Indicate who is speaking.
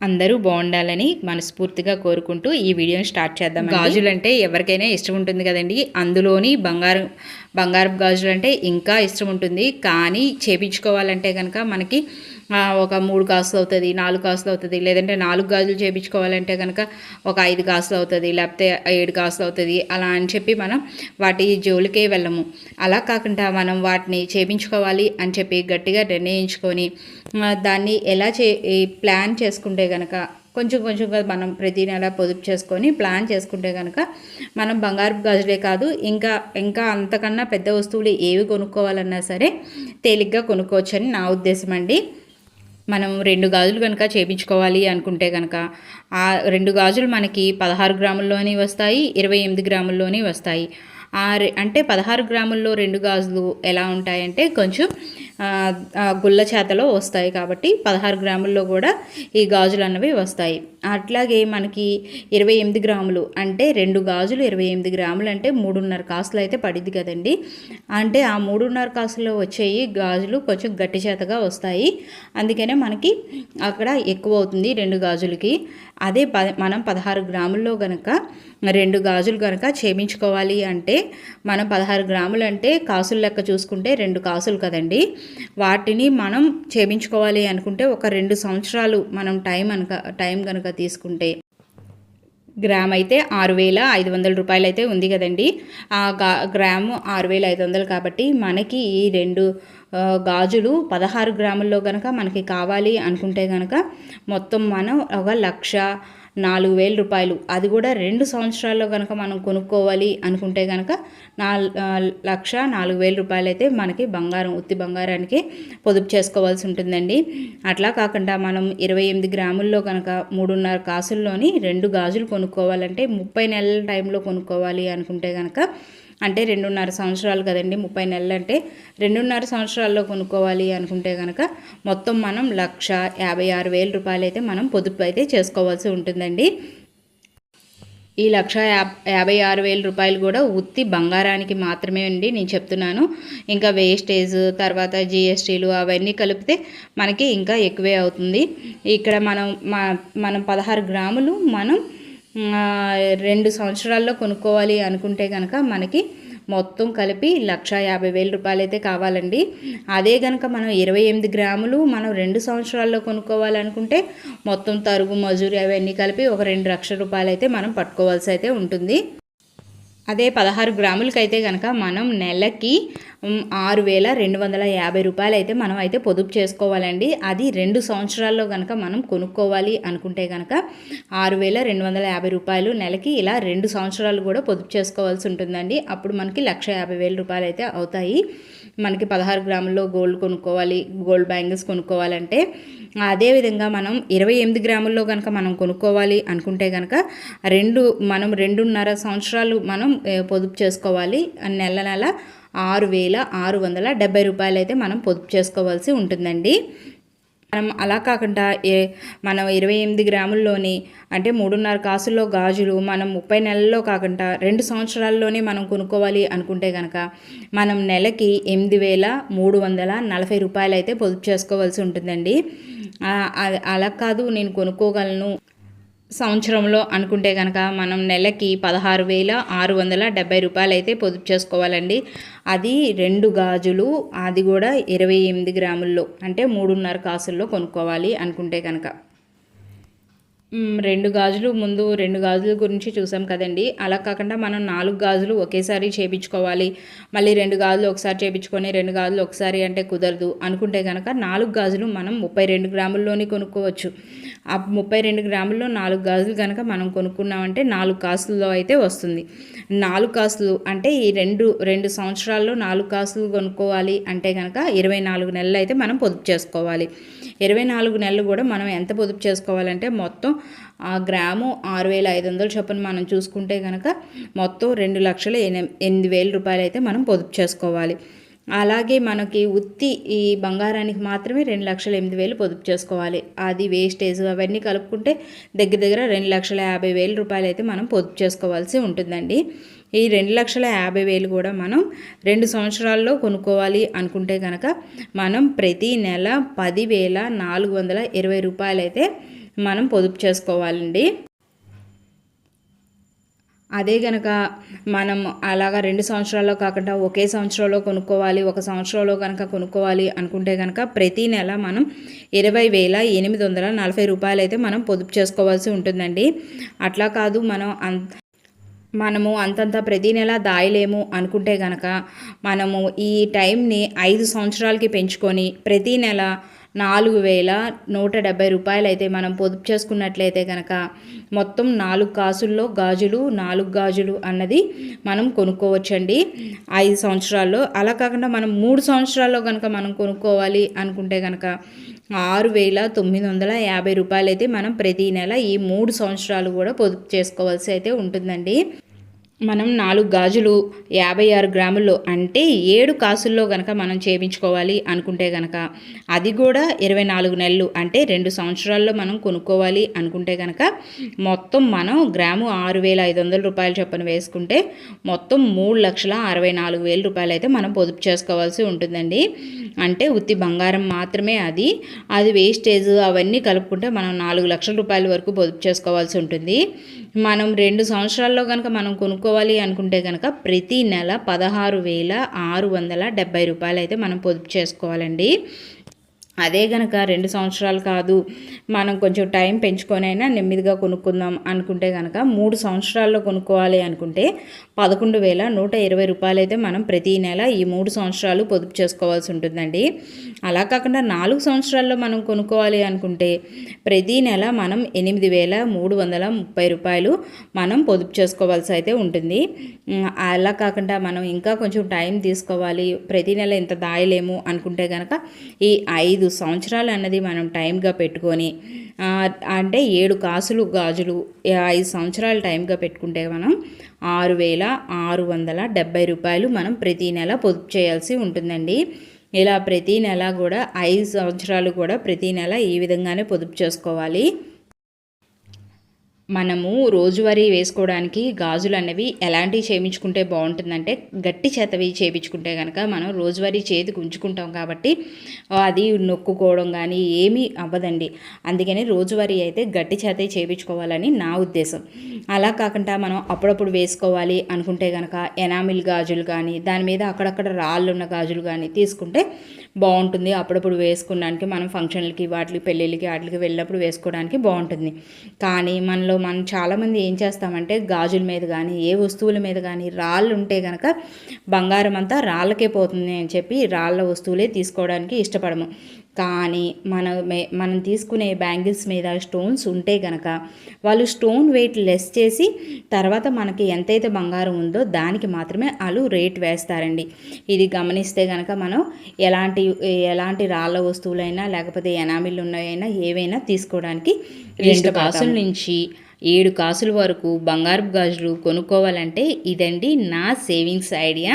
Speaker 1: అందరూ బాగుండాలని మనస్ఫూర్తిగా కోరుకుంటూ ఈ వీడియోని స్టార్ట్ చేద్దాం గాజులు అంటే ఎవరికైనా ఇష్టం ఉంటుంది కదండి. అందులోని బంగారం బంగారపు గాజులు అంటే ఇంకా ఇష్టం ఉంటుంది. కానీ చేపించుకోవాలంటే కనుక మనకి ఒక మూడు కాసులు అవుతుంది నాలుగు కాసులు అవుతుంది లేదంటే నాలుగు గాజులు చేపించుకోవాలంటే కనుక ఒక ఐదు కాసులు అవుతుంది లేకపోతే ఏడు కాసులు అవుతుంది అలా అని చెప్పి మనం వాటి జోలికే వెళ్ళము. అలా కాకుండా మనం వాటిని చేపించుకోవాలి అని చెప్పి గట్టిగా నిర్ణయించుకొని దాన్ని ఎలా చే ప్లాన్ చేసుకుంటే కనుక కొంచెం కొంచెంగా మనం ప్రతి నెల పొదుపు చేసుకొని ప్లాన్ చేసుకుంటే కనుక మనం బంగారు గాజులే కాదు ఇంకా ఇంకా అంతకన్నా పెద్ద వస్తువులు ఏవి కొనుక్కోవాలన్నా సరే తేలిగ్గా కొనుక్కోవచ్చని నా ఉద్దేశం అండి. మనం రెండు గాజులు కనుక చేపించుకోవాలి అనుకుంటే కనుక ఆ రెండు గాజులు మనకి పదహారు గ్రాముల్లోని వస్తాయి ఇరవై ఎనిమిది గ్రాముల్లోని వస్తాయి. అంటే పదహారు గ్రాముల్లో రెండు గాజులు ఎలా ఉంటాయంటే కొంచెం గుల్ల చేతలో వస్తాయి కాబట్టి పదహారు గ్రాముల్లో కూడా ఈ గాజులు అన్నవి వస్తాయి. అట్లాగే మనకి ఇరవై ఎనిమిది గ్రాములు అంటే రెండు గాజులు ఇరవై ఎనిమిది గ్రాములు అంటే మూడున్నర కాసులు అయితే పడిద్ది కదండి. అంటే ఆ మూడున్నర కాసులో వచ్చేవి గాజులు కొంచెం గట్టి చేతగా వస్తాయి. అందుకనే మనకి అక్కడ ఎక్కువ అవుతుంది రెండు గాజులకి. అదే ప మనం పదహారు గ్రాముల్లో కనుక రెండు గాజులు కనుక చేయించుకోవాలి అంటే మనం పదహారు గ్రాములు అంటే కాసులు లెక్క చూసుకుంటే రెండు కాసులు కదండి. వాటిని మనం చేయించుకోవాలి అనుకుంటే ఒక రెండు సంవత్సరాలు మనం టైం అనక టైం కనుక తీసుకుంటే గ్రామ్ అయితే ఆరు వేల ఐదు వందల రూపాయలు అయితే ఉంది కదండి. ఆ గా గ్రాము ఆరు వేల ఐదు వందలు కాబట్టి మనకి ఈ రెండు గాజులు పదహారు గ్రాముల్లో కనుక మనకి కావాలి అనుకుంటే కనుక మొత్తం మనం ఒక లక్ష నాలుగు వేల రూపాయలు. అది కూడా రెండు సంవత్సరాల్లో కనుక మనం కొనుక్కోవాలి అనుకుంటే కనుక నా లక్ష నాలుగు వేల రూపాయలు అయితే మనకి బంగారం ఉత్తి బంగారానికి పొదుపు చేసుకోవాల్సి ఉంటుందండి. అట్లా కాకుండా మనం ఇరవై ఎనిమిది గ్రాముల్లో కనుక మూడున్నర కాసుల్లోని రెండు గాజులు కొనుక్కోవాలంటే ముప్పై నెలల టైంలో కొనుక్కోవాలి అనుకుంటే కనుక అంటే రెండున్నర సంవత్సరాలు కదండి ముప్పై నెలలు అంటే రెండున్నర సంవత్సరాల్లో కొనుక్కోవాలి అనుకుంటే కనుక మొత్తం మనం లక్ష యాభై ఆరు వేల రూపాయలు అయితే మనం పొదుపు అయితే చేసుకోవాల్సి ఉంటుందండి. ఈ లక్ష యాబ్ యాభై ఆరు వేల రూపాయలు కూడా ఉత్తి బంగారానికి మాత్రమే అండి నేను చెప్తున్నాను. ఇంకా వేస్టేజ్ తర్వాత జిఎస్టీలు అవన్నీ కలిపితే మనకి ఇంకా ఎక్కువే అవుతుంది. ఇక్కడ మనం మా మనం పదహారు గ్రాములు మనం రెండు సంవత్సరాల్లో కొనుక్కోవాలి అనుకుంటే కనుక మనకి మొత్తం కలిపి లక్ష యాభై వేల రూపాయలు అయితే కావాలండి. అదే కనుక మనం ఇరవై ఎనిమిది గ్రాములు మనం రెండు సంవత్సరాల్లో కొనుక్కోవాలనుకుంటే మొత్తం తరుగు మజూరి అవన్నీ కలిపి ఒక రెండు లక్షల రూపాయలు అయితే మనం పట్టుకోవాల్సి అయితే ఉంటుంది. అదే పదహారు గ్రాములకైతే కనుక మనం నెలకి ఆరు వేల రెండు వందల యాభై రూపాయలు అయితే మనం అయితే పొదుపు చేసుకోవాలండి. అది రెండు సంవత్సరాల్లో కనుక మనం కొనుక్కోవాలి అనుకుంటే కనుక ఆరు వేల రెండు వందల యాభై రూపాయలు నెలకి ఇలా రెండు సంవత్సరాలు కూడా పొదుపు చేసుకోవాల్సి ఉంటుందండి. అప్పుడు మనకి లక్ష యాభై వేల రూపాయలు అయితే అవుతాయి. మనకి పదహారు గ్రాముల్లో గోల్డ్ కొనుక్కోవాలి గోల్డ్ బ్యాంగిల్స్ కొనుక్కోవాలంటే అదేవిధంగా మనం ఇరవై ఎనిమిది గ్రాముల్లో కనుక మనం కొనుక్కోవాలి అనుకుంటే కనుక రెండు మనం రెండున్నర సంవత్సరాలు మనం పొదుపు చేసుకోవాలి. నెల నెల ఆరు వేల ఆరు వందల డెబ్బై రూపాయలు అయితే మనం పొదుపు చేసుకోవాల్సి ఉంటుందండి. మనం అలా కాకుండా ఏ మనం ఇరవై ఎనిమిది గ్రాముల్లోని అంటే మూడున్నర కాసుల్లో గాజులు మనం ముప్పై నెలల్లో కాకుండా రెండు సంవత్సరాల్లోనే మనం కొనుక్కోవాలి అనుకుంటే కనుక మనం నెలకి ఎనిమిది వేల మూడు వందల నలభై రూపాయలు అయితే పొదుపు చేసుకోవాల్సి ఉంటుందండి. అలా కాదు నేను కొనుక్కోగలను సంవత్సరంలో అనుకుంటే కనుక మనం నెలకి పదహారు వేల ఆరు వందల డెబ్బై రూపాయలు అయితే పొదుపు చేసుకోవాలండి. అది రెండు గాజులు అది కూడా ఇరవై ఎనిమిది గ్రాముల్లో అంటే మూడున్నర కాసుల్లో కొనుక్కోవాలి అనుకుంటే కనుక రెండు గాజులు ముందు రెండు గాజుల గురించి చూసాం కదండి. అలా కాకుండా మనం నాలుగు గాజులు ఒకేసారి చేపించుకోవాలి. మళ్ళీ రెండు గాజులు ఒకసారి చేపించుకొని రెండు గాజులు ఒకసారి అంటే కుదరదు. అనుకుంటే కనుక నాలుగు గాజులు మనం ముప్పై రెండు గ్రాముల్లోనే కొనుక్కోవచ్చు. ఆ ముప్పై రెండు గ్రాముల్లో నాలుగు గాజులు కనుక మనం కొనుక్కున్నామంటే నాలుగు కాసుల్లో అయితే వస్తుంది. నాలుగు కాసులు అంటే ఈ రెండు రెండు సంవత్సరాల్లో నాలుగు కాసులు కొనుక్కోవాలి అంటే కనుక ఇరవై నాలుగు నెలలు అయితే మనం పొదుపు చేసుకోవాలి. ఇరవై నాలుగు నెలలు కూడా మనం ఎంత పొదుపు చేసుకోవాలంటే మొత్తం ఆ గ్రాము ఆరు వేల ఐదు వందలు చొప్పున మనం చూసుకుంటే కనుక మొత్తం రెండు లక్షల ఎనిమిది వేల రూపాయలు అయితే మనం పొదుపు చేసుకోవాలి. అలాగే మనకి ఉత్తి ఈ బంగారానికి మాత్రమే రెండు లక్షల ఎనిమిది వేలు పొదుపు చేసుకోవాలి. అది వేస్టేజ్ అవన్నీ కలుపుకుంటే దగ్గర దగ్గర రెండు లక్షల యాభై వేల రూపాయలు అయితే మనం పొదుపు చేసుకోవాల్సి ఉంటుందండి. ఈ రెండు లక్షల యాభై వేలు కూడా మనం రెండు సంవత్సరాల్లో కొనుక్కోవాలి అనుకుంటే కనుక మనం ప్రతి నెల పదివేల నాలుగు వందల ఇరవై రూపాయలు అయితే మనం పొదుపు చేసుకోవాలండి. అదే కనుక మనం అలాగా రెండు సంవత్సరాల్లో కాకుండా ఒకే సంవత్సరంలో కొనుక్కోవాలి ఒక సంవత్సరంలో కనుక కొనుక్కోవాలి అనుకుంటే కనుక ప్రతి నెల మనం ఇరవై వేల ఎనిమిది వందల నలభై రూపాయలు అయితే మనం పొదుపు చేసుకోవాల్సి ఉంటుందండి. అట్లా కాదు మనం అంత మనము అంతంత ప్రతి నెల దాయలేము అనుకుంటే కనుక మనము ఈ టైంని ఐదు సంవత్సరాలకి పెంచుకొని ప్రతి నెల నాలుగు వేల నూట డెబ్బై రూపాయలు అయితే మనం పొదుపు చేసుకున్నట్లయితే కనుక మొత్తం నాలుగు కాసుల్లో గాజులు నాలుగు గాజులు అన్నది మనం కొనుక్కోవచ్చండి. ఐదు సంవత్సరాల్లో. అలా కాకుండా మనం మూడు సంవత్సరాల్లో కనుక మనం కొనుక్కోవాలి అనుకుంటే కనుక ఆరు వేల తొమ్మిది వందల యాభై రూపాయలు అయితే మనం ప్రతి నెల ఈ మూడు సంవత్సరాలు కూడా పొదుపు చేసుకోవాల్సి అయితే ఉంటుందండి. మనం నాలుగు గాజులు యాభై ఆరు గ్రాముల్లో అంటే ఏడు కాసుల్లో కనుక మనం చేయించుకోవాలి అనుకుంటే కనుక అది కూడా ఇరవై నాలుగు నెలలు అంటే రెండు సంవత్సరాల్లో మనం కొనుక్కోవాలి అనుకుంటే కనుక మొత్తం మనం గ్రాము ఆరు వేల ఐదు వందల రూపాయలు చొప్పున వేసుకుంటే మొత్తం మూడు లక్షల అరవై నాలుగు వేల రూపాయలు అయితే మనం పొదుపు చేసుకోవాల్సి ఉంటుందండి. అంటే ఉత్తి బంగారం మాత్రమే అది. అది వేస్టేజ్ అవన్నీ కలుపుకుంటే మనం నాలుగు లక్షల రూపాయల వరకు పొదుపు చేసుకోవాల్సి ఉంటుంది. మనం రెండు సంవత్సరాల్లో కనుక మనం కొనుక్కోవాలి అనుకుంటే కనుక ప్రతి నెల పదహారు వేల ఆరు వందల డెబ్బై రూపాయలు అయితే మనం పొదుపు చేసుకోవాలండి. అదే కనుక రెండు సంవత్సరాలు కాదు మనం కొంచెం టైం పెంచుకొనైనా నెమ్మదిగా కొనుక్కుందాం అనుకుంటే కనుక మూడు సంవత్సరాల్లో కొనుక్కోవాలి అనుకుంటే పదకొండు వేల నూట ఇరవై రూపాయలు అయితే మనం ప్రతి నెల ఈ మూడు సంవత్సరాలు పొదుపు చేసుకోవాల్సి ఉంటుందండి. అలా కాకుండా నాలుగు సంవత్సరాల్లో మనం కొనుక్కోవాలి అనుకుంటే ప్రతి నెల మనం ఎనిమిది వేల మూడు వందల ముప్పై రూపాయలు మనం పొదుపు చేసుకోవాల్సి అయితే ఉంటుంది. అలా కాకుండా మనం ఇంకా కొంచెం టైం తీసుకోవాలి ప్రతి నెల ఇంత దాయలేము అనుకుంటే కనుక ఈ ఐదు సంవత్సరాలు అన్నది మనం టైంగా పెట్టుకొని అంటే ఏడు కాసులు గాజులు ఐదు సంవత్సరాలు టైంగా పెట్టుకుంటే మనం ఆరు వేల ఆరు వందల డెబ్బై రూపాయలు మనం ప్రతి నెల పొదుపు చేయాల్సి ఉంటుందండి. ఇలా ప్రతి నెల కూడా ఐదు సంవత్సరాలు కూడా ప్రతి నెల ఈ విధంగానే పొదుపు చేసుకోవాలి. మనము రోజువారీ వేసుకోవడానికి గాజులు అనేవి ఎలాంటివి చేయించుకుంటే బాగుంటుందంటే గట్టి చేతవి చేయించుకుంటే కనుక మనం రోజువారీ చేతికి ఉంచుకుంటాం కాబట్టి అది నొక్కుకోవడం కానీ ఏమీ అవ్వదండి. అందుకని రోజువారీ అయితే గట్టి చేత చేయించుకోవాలని నా ఉద్దేశం. అలా కాకుండా మనం అప్పుడప్పుడు వేసుకోవాలి అనుకుంటే కనుక ఎనామిల్ గాజులు కానీ దాని మీద అక్కడక్కడ రాళ్ళు ఉన్న గాజులు కానీ తీసుకుంటే బాగుంటుంది. అప్పుడప్పుడు వేసుకోవడానికి మనం ఫంక్షన్లకి వాటికి పెళ్ళిళ్ళకి వాటికి వెళ్ళినప్పుడు వేసుకోవడానికి బాగుంటుంది. కానీ మనలో మనం చాలామంది ఏం చేస్తామంటే గాజుల మీద కానీ ఏ వస్తువుల మీద కానీ రాళ్ళు ఉంటే కనుక బంగారం అంతా రాళ్ళకే పోతుంది అని చెప్పి రాళ్ళ వస్తువులే తీసుకోవడానికి ఇష్టపడము. కానీ మన మనం తీసుకునే బ్యాంగిల్స్ మీద స్టోన్స్ ఉంటే కనుక వాళ్ళు స్టోన్ వెయిట్ లెస్ చేసి తర్వాత మనకి ఎంతైతే బంగారం ఉందో దానికి మాత్రమే వాళ్ళు రేట్ వేస్తారండి. ఇది గమనిస్తే కనుక మనం ఎలాంటి ఎలాంటి రాళ్ళ వస్తువులైనా లేకపోతే ఎనామిల్ ఉన్నవైనా ఏవైనా తీసుకోవడానికి రెండు కాసుల నుంచి ఏడు కాసుల వరకు బంగారు గాజులు కొనుక్కోవాలంటే ఇదండి నా సేవింగ్స్ ఐడియా.